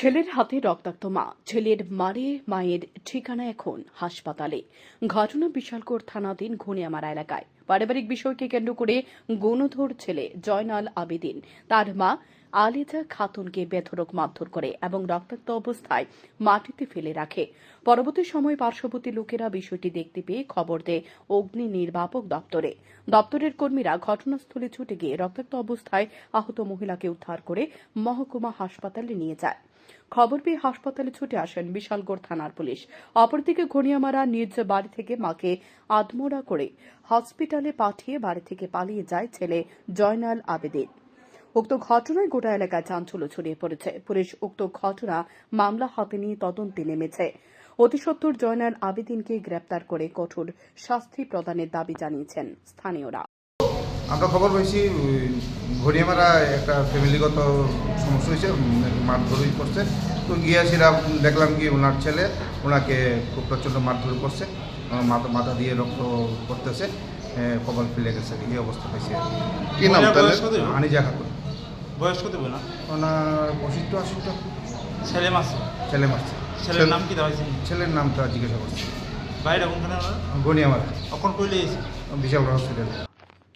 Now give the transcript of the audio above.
ছেলের হাতে রক্তাক্ত মা, ছেলের মারে মায়ের ঠিকানা এখন হাসপাতালে। ঘটনা বিশালকোট থানাধীন ঘুনিয়ামারা এলাকায়। পারিবারিক বিষয়কে কেন্দ্র করে গণধর ছেলে জয়নাল আবেদিন। তার মা আলিজা খাতুনকে বেধরক মারধর করে এবং রক্তাক্ত অবস্থায় মাটিতে ফেলে রাখে। পরবর্তী সময় পার্শ্ববর্তী লোকেরা বিষয়টি দেখতে পেয়ে খবর দেয় অগ্নি নির্বাপক দপ্তরে। দপ্তরের কর্মীরা ঘটনাস্থলে ছুটে গিয়ে রক্তাক্ত অবস্থায় আহত মহিলাকে উদ্ধার করে মহকুমা হাসপাতালে নিয়ে যায়। খবর পেয়ে হাসপাতালে ছুটে আসেন বিশালগড় থানার পুলিশ। অপরদিকে ঘনিয়ামারা নিজ বাড়ি থেকে মাকে আদমোড়া করে হসপিটালে পাঠিয়ে বাড়ি থেকে পালিয়ে যায় ছেলে জয়নাল আবেদিন। উক্ত ঘটনায় গোটা এলাকায় চাঞ্চল্য ছড়িয়ে পড়েছে। পুলিশ উক্ত ঘটনা মামলা হাতে নিয়ে তদন্তে নেমেছে। অতিসত্বর জয়নাল আবেদিনকে গ্রেপ্তার করে কঠোর শাস্তি প্রদানের দাবি জানিয়েছেন স্থানীয়রা। আমরা খবর পেয়েছি ঘড়িয়ামারা একটা ফ্যামিলিগত সমস্যা হয়েছে মারধরই করছে। তো গিয়াছিরা দেখলাম কি ওনার ছেলে ওনাকে খুব প্রচণ্ড মারধর করছে মাথা মাথা দিয়ে রক্ত করতেছে এ, কপাল ফেলে গেছে এই অবস্থা পাইছে। কি নাম তাহলে? বয়স কত? আনি যা খাতুন। বয়স কত বলে না ওনার পঁচিশ আশি তো ছেলে মাস ছেলে মারছে ছেলের নাম কি দেওয়া ছেলের নামটা জিজ্ঞাসা করছে। বাইরে কোনখানে ওনার? গনিয়ামারা। কখন এসে? বিশাল hospital.